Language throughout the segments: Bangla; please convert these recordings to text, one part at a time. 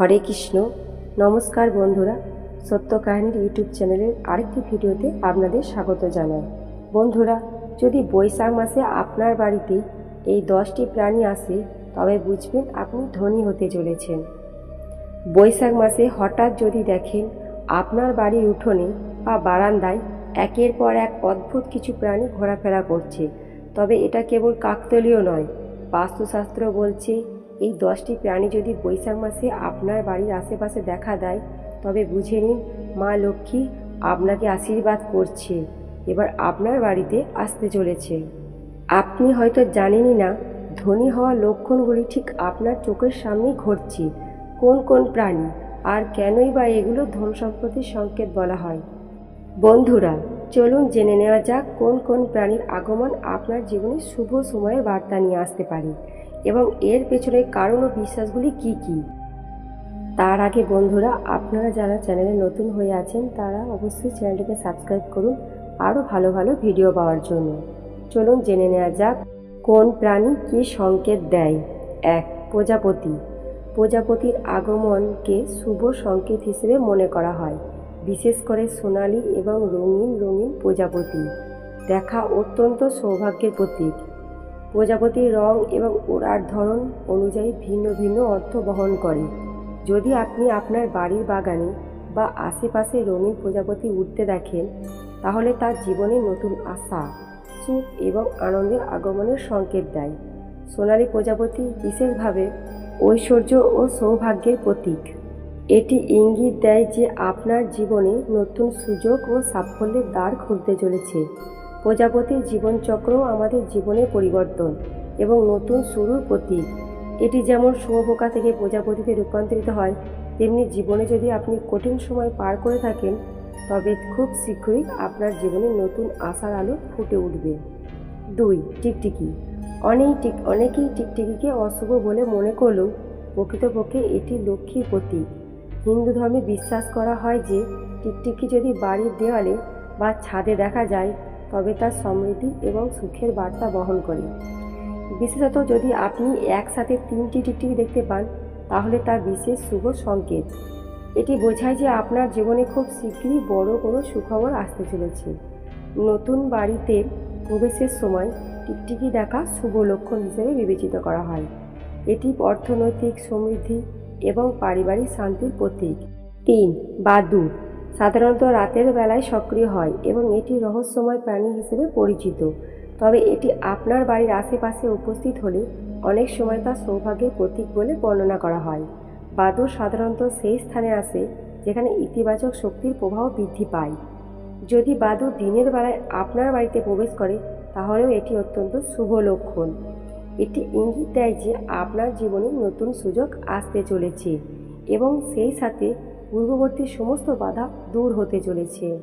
হরে কৃষ্ণ। নমস্কার বন্ধুরা সত্য কাহিনীর ইউটিউব চ্যানেলের আরেকটি ভিডিওতে আপনাদের স্বাগত জানাই। বন্ধুরা, যদি বৈশাখ মাসে আপনার বাড়িতে এই দশটি প্রাণী আসে, তবে বুঝবেন আপনি ধনী হতে চলেছেন। বৈশাখ মাসে হঠাৎ যদি দেখেন আপনার বাড়ির উঠোনে বা বারান্দায় একের পর এক অদ্ভুত কিছু প্রাণী ঘোরাফেরা করছে, তবে এটা কেবল কাকতলীয় নয়। বাস্তুশাস্ত্র বলছে এই দশটি প্রাণী যদি বৈশাখ মাসে আপনার বাড়ির আশেপাশে দেখা দেয়, তবে বুঝে নিন মা লক্ষ্মী আপনাকে আশীর্বাদ করছে, এবার আপনার বাড়িতে আসতে চলেছে। আপনি হয়তো জানেনই না, ধনী হওয়ার লক্ষণগুলি ঠিক আপনার চোখের সামনেই ঘটছে, কোন কোন প্রাণী, আর কেনই বা এগুলো ধন সম্পত্তির সংকেত বলা হয়। বন্ধুরা, চলুন জেনে নেওয়া যাক কোন কোন প্রাণীর আগমন আপনার জীবনে শুভ সময়ে বার্তা নিয়ে আসতে পারে। এবং এর পেছনে কারণ ও বিশ্বাসগুলি কি কি? তার আগে বন্ধুরা, আপনারা যারা চ্যানেলে নতুন হয়ে আছেন, তারা অবশ্যই চ্যানেলটিকে সাবস্ক্রাইব করুন আরও ভালো ভালো ভিডিও পাওয়ার জন্য। চলুন জেনে নেওয়া যাক, কোন প্রাণী কী সংকেত দেয়? এক, প্রজাপতি। প্রজাপতির আগমনকে শুভ সংকেত হিসেবে মনে করা হয়, বিশেষ করে সোনালি এবং রঙিন রঙিন প্রজাপতি। দেখা অত্যন্ত সৌভাগ্যের প্রতীক। প্রজাপতির রং এবং ওড়ার ধরন অনুযায়ী ভিন্ন ভিন্ন অর্থ বহন করে। যদি আপনি আপনার বাড়ির বাগানে বা আশেপাশে রঙিন প্রজাপতি উঠতে দেখেন, তাহলে তার জীবনে নতুন আশা, সুখ এবং আনন্দের আগমনের সংকেত দেয়। সোনালি প্রজাপতি বিশেষভাবে ঐশ্বর্য ও সৌভাগ্যের প্রতীক। এটি ইঙ্গিত দেয় যে আপনার জীবনে নতুন সুযোগ ও সাফল্যের দ্বার খুলতে চলেছে। প্রজাপতির জীবনচক্র আমাদের জীবনের পরিবর্তন এবং নতুন শুরুর প্রতীক। এটি যেমন শুভপোকা থেকে প্রজাপতিতে রূপান্তরিত হয়, তেমনি জীবনে যদি আপনি কঠিন সময় পার করে থাকেন, তবে খুব শীঘ্রই আপনার জীবনে নতুন আশার আলো ফুটে উঠবে। দুই, টিকটিকি। অনেক টিক, অনেকেই টিকটিকিকে অশুভ বলে মনে করলেও প্রকৃতপক্ষে এটি লক্ষ্মীর প্রতীক। হিন্দু ধর্মে বিশ্বাস করা হয় যে টিকটিকি যদি বাড়ির দেওয়ালে বা ছাদে দেখা যায় তবে তা সমৃদ্ধি এবং সুখের বার্তা বহন করে। বিশেষত যদি আপনি একসাথে তিনটি টিকটিকি দেখতে পান, তাহলে তা বিশেষ শুভ সংকেত। এটি বোঝায় যে আপনার জীবনে খুব শীঘ্রই বড় কোনো সুখবর আসতে চলেছে। নতুন বাড়িতে প্রবেশের সময় টিকটিকি দেখা শুভ লক্ষণ হিসেবে বিবেচিত করা হয়। এটি অর্থনৈতিক সমৃদ্ধি এবং পারিবারিক শান্তির প্রতীক। তিন, বা বাদুর সাধারণত রাতের বেলায় সক্রিয় হয় এবং এটি রহস্যময় প্রাণী হিসেবে পরিচিত। তবে এটি আপনার বাড়ির আশেপাশে উপস্থিত হলে অনেক সময় তা সৌভাগ্যের প্রতীক বলে বর্ণনা করা হয়। বাদুর সাধারণত সেই স্থানে আসে যেখানে ইতিবাচক শক্তির প্রভাব বৃদ্ধি পায়। যদি বাদুর দিনের বেলায় আপনার বাড়িতে প্রবেশ করে, তাহলেও এটি অত্যন্ত শুভ লক্ষণ। এটি ইঙ্গিত দেয় যে আপনার জীবনে নতুন সুযোগ আসতে চলেছে এবং সেই সাথে পূর্ববর্তী সমস্ত বাধা দূর হতে চলেছে।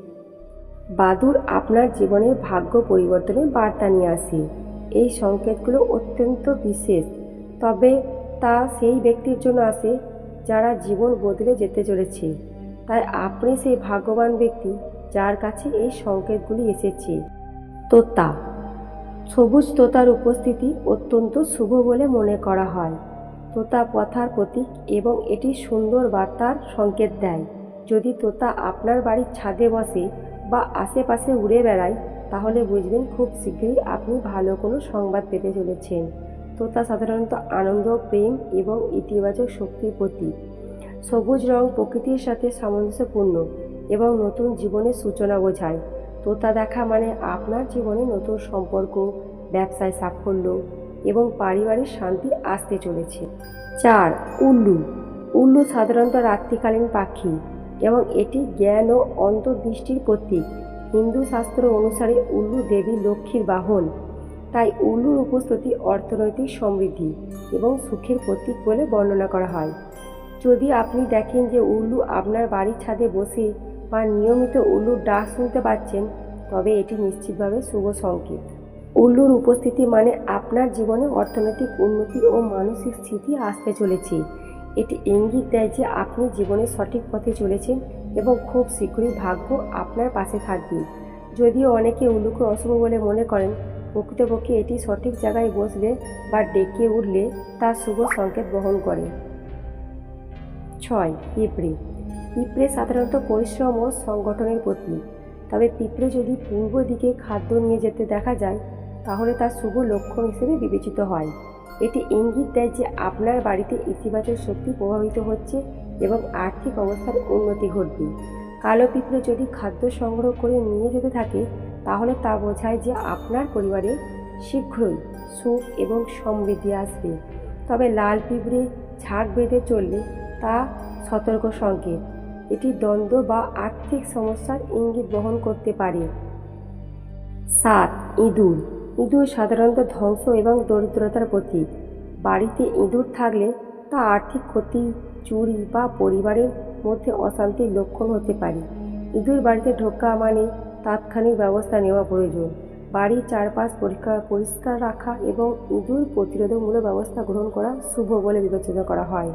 বাদুর আপনার জীবনের ভাগ্য পরিবর্তনে বার্তা নিয়ে আসে। এই সংকেতগুলো অত্যন্ত বিশেষ, তবে তা সেই ব্যক্তির জন্য আসে যারা জীবন বদলে যেতে চলেছে। তাই আপনি সেই ভাগ্যবান ব্যক্তি যার কাছে এই সংকেতগুলি এসেছে। তোতা, সবুজ তোতার উপস্থিতি অত্যন্ত শুভ বলে মনে করা হয়। তোতা পথার প্রতীক এবং এটি সুন্দর বার্তার সংকেত দেয়। যদি তোতা আপনার বাড়ির ছাদে বসে বা আশেপাশে উড়ে বেড়ায়, তাহলে বুঝবেন খুব শীঘ্রই আপনি ভালো কোনো সংবাদ পেতে চলেছেন। তোতা সাধারণত আনন্দ, প্রেম এবং ইতিবাচক শক্তির প্রতীক। সবুজ রং প্রকৃতির সাথে সামঞ্জস্যপূর্ণ এবং নতুন জীবনের সূচনা বোঝায়। তোতা দেখা মানে আপনার জীবনে নতুন সম্পর্ক, ব্যবসায় সাফল্য এবং পারিবারিক শান্তি আসতে চলেছে। চার, উল্লু। উল্লু সাধারণত রাত্রিকালীন পাখি এবং এটি জ্ঞান ও অন্তর্দৃষ্টির প্রতীক। হিন্দু শাস্ত্র অনুসারে উল্লু দেবী লক্ষ্মীর বাহন। তাই উল্লুর উপস্থিতি অর্থনৈতিক সমৃদ্ধি এবং সুখের প্রতীক বলে বর্ণনা করা হয়। যদি আপনি দেখেন যে উল্লু আপনার বাড়ির ছাদে বসে বা নিয়মিত উল্লুর ডাক শুনতে পাচ্ছেন, তবে এটি নিশ্চিতভাবে শুভ সংকেত। উল্লুর উপস্থিতি মানে আপনার জীবনে অর্থনৈতিক উন্নতি ও মানসিক স্থিতি আসতে চলেছে। এটি ইঙ্গিত দেয় যে আপনি জীবনে সঠিক পথে চলেছেন এবং খুব শীঘ্রই ভাগ্য আপনার পাশে থাকবে। যদিও অনেকে উল্লুকে অশুভ বলে মনে করেন, প্রকৃতপক্ষে এটি সঠিক জায়গায় বসলে বা ডেকে উঠলে তা শুভ সংকেত বহন করে। ছয় পিঁপড়ে পিঁপড়ে সাধারণত পরিশ্রম ও সংগঠনের প্রতীক। তবে পিঁপড়ে যদি পূর্ব দিকে খাদ্য নিয়ে যেতে দেখা যায়, তাহলে তার শুভ লক্ষণ হিসেবে বিবেচিত হয়। এটি ইঙ্গিত দেয় যে আপনার বাড়িতে ইতিবাচক শক্তি প্রভাবিত হচ্ছে এবং আর্থিক অবস্থার উন্নতি ঘটবে। কালো পিঁপড়ে যদি খাদ্য সংগ্রহ করে নিয়ে যেতে থাকে, তাহলে তা বোঝায় যে আপনার পরিবারে শীঘ্রই সুখ এবং সমৃদ্ধি আসবে। তবে লাল পিঁপড়ে ঝাঁক বেঁধে চললে তা সতর্ক সংকেত। এটি দ্বন্দ্ব বা আর্থিক সমস্যার ইঙ্গিত বহন করতে পারে। সাত, ইঁদুর। ইঁদুর সাধারণত ধ্বংস এবং দরিদ্রতার প্রতীক। বাড়িতে ইঁদুর থাকলে তা আর্থিক ক্ষতি, চুরি বা পরিবারের মধ্যে অশান্তির লক্ষণ হতে পারে। ইঁদুর বাড়িতে ঢোকা মানে তাৎক্ষণিক ব্যবস্থা নেওয়া প্রয়োজন। বাড়ির চারপাশ পরিষ্কার পরিষ্কার রাখা এবং ইঁদুর প্রতিরোধমূলক ব্যবস্থা গ্রহণ করা শুভ বলে বিবেচনা করা হয়।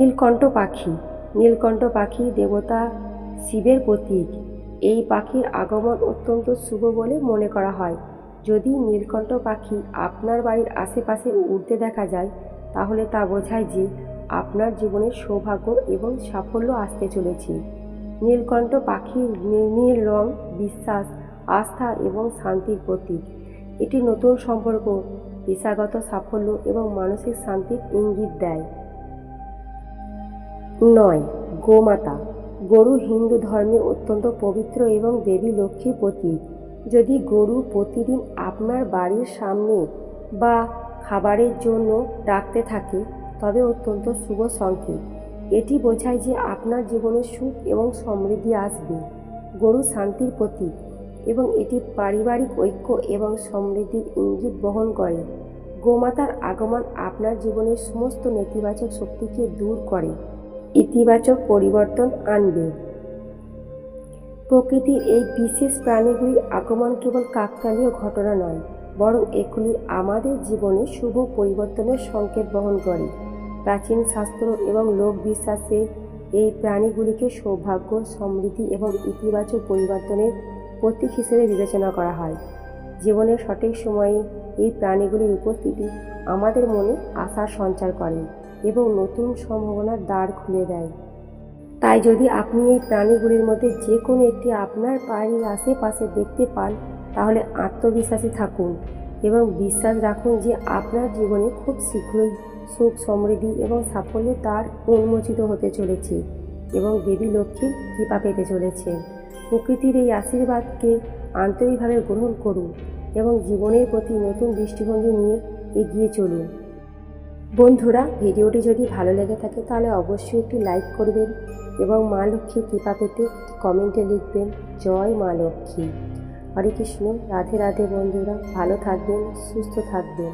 নীলকণ্ঠ পাখি। নীলকণ্ঠ পাখি দেবতা শিবের প্রতীক। এই পাখির আগমন অত্যন্ত শুভ বলে মনে করা হয়। যদি নীলকণ্ঠ পাখি আপনার বাড়ির আশেপাশে উড়তে দেখা যায়, তাহলে তা বোঝায় যে আপনার জীবনে সৌভাগ্য এবং সাফল্য আসতে চলেছে। নীলকণ্ঠ পাখির নীল রং, বিশ্বাস, আস্থা এবং শান্তির প্রতীক। এটি নতুন সম্পর্ক, পেশাগত সাফল্য এবং মানসিক শান্তির ইঙ্গিত দেয়। নয়, গোমাতা। গরু হিন্দু ধর্মে অত্যন্ত পবিত্র এবং দেবী লক্ষ্মীর প্রতীক। যদি গরু প্রতিদিন আপনার বাড়ির সামনে বা খাবারের জন্য ডাকতে থাকে, তবে অত্যন্ত শুভ সংকেত। এটি বোঝায় যে আপনার জীবনে সুখ এবং সমৃদ্ধি আসবে। গরু শান্তির প্রতীক এবং এটি পারিবারিক ঐক্য এবং সমৃদ্ধির ইঙ্গিত বহন করে। গোমাতার আগমন আপনার জীবনের সমস্ত নেতিবাচক শক্তিকে দূর করে। ইতিবাচক পরিবর্তন আনবে। প্রকৃতির এই বিশেষ প্রাণীগুলির আগমন কেবল কাকতালীয় ঘটনা নয়, বরং এগুলি আমাদের জীবনে শুভ পরিবর্তনের সংকেত বহন করে। প্রাচীন শাস্ত্র এবং লোক বিশ্বাসে এই প্রাণীগুলিকে সৌভাগ্য, সমৃদ্ধি এবং ইতিবাচক পরিবর্তনের প্রতীক হিসেবে বিবেচনা করা হয়। জীবনের সঠিক সময়ে এই প্রাণীগুলির উপস্থিতি আমাদের মনে আশার সঞ্চার করে। এবং নতুন সম্ভাবনার দ্বার খুলে দেয়। তাই যদি আপনি এই প্রাণীগুলির মধ্যে যে কোনো একটি আপনার বাড়ির আশেপাশে দেখতে পান, তাহলে আত্মবিশ্বাসী থাকুন এবং বিশ্বাস রাখুন যে আপনার জীবনে খুব শীঘ্রই সুখ সমৃদ্ধি এবং সাফল্য তার উন্মোচিত হতে চলেছে এবং দেবী লক্ষ্মীর কৃপা পেতে চলেছে। প্রকৃতির এই আশীর্বাদকে আন্তরিকভাবে গ্রহণ করুন এবং জীবনের প্রতি নতুন দৃষ্টিভঙ্গি নিয়ে এগিয়ে চলুন। বন্ধুরা, ভিডিওটি যদি ভালো লেগে থাকে তাহলে অবশ্যই একটি লাইক করবেন এবং মা লক্ষ্মীর কৃপা পেতে কমেন্টে লিখবেন, জয় মা লক্ষ্মী। হরে কৃষ্ণ, রাধে রাধে বন্ধুরা, ভালো থাকবেন, সুস্থ থাকবেন।